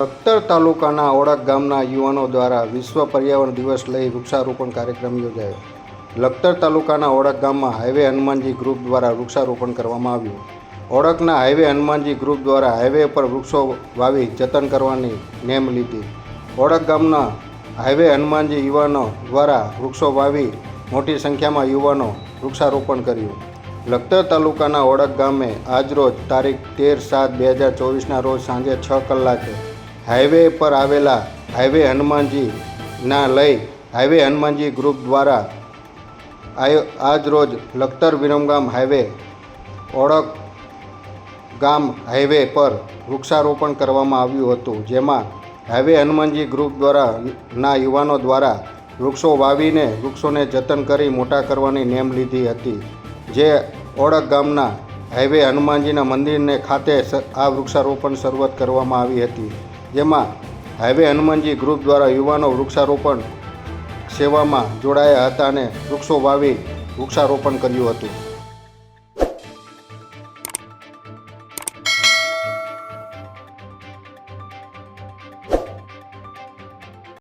લખતર તાલુકાના ઓળખ ગામના યુવાનો દ્વારા વિશ્વ પર્યાવરણ દિવસ લઈ વૃક્ષારોપણ કાર્યક્રમ યોજાયો. લખતર તાલુકાના ઓળખ ગામમાં હાઈવે હનુમાનજી ગ્રુપ દ્વારા વૃક્ષારોપણ કરવામાં આવ્યું. ઓળખના હાઈવે હનુમાનજી ગ્રુપ દ્વારા હાઈવે પર વૃક્ષો વાવી જતન કરવાની નેમ લીધી. ઓળખ ગામના હાઈવે હનુમાનજી યુવાનો દ્વારા વૃક્ષો વાવી મોટી સંખ્યામાં યુવાનો વૃક્ષારોપણ કર્યું. લખતર તાલુકાના ઓળખ ગામે આજરોજ તારીખ તેર સાત બે હજાર ચોવીસના રોજ સાંજે છ કલાકે હાઈવે પર આવેલા હાઈવે હનુમાનજીના લઈ હાઈવે હનુમાનજી ગ્રુપ દ્વારા આજ રોજ લખતર વિરમગામ હાઈવે, ઓળખ ગામ હાઈવે પર વૃક્ષારોપણ કરવામાં આવ્યું હતું, જેમાં હાઈવે હનુમાનજી ગ્રુપ દ્વારા ના યુવાનો દ્વારા વૃક્ષો વાવીને વૃક્ષોને જતન કરી મોટા કરવાની નેમ લીધી હતી, જે ઓળખ ગામના હાઈવે હનુમાનજીના મંદિરને ખાતે આ વૃક્ષારોપણ શરૂઆત કરવામાં આવી હતી. જેમાં હાઈવે હનુમાનજી ગ્રુપ દ્વારા યુવાનો વૃક્ષારોપણ સેવામાં જોડાયા હતા અને વૃક્ષો વાવી વૃક્ષારોપણ કર્યું હતું.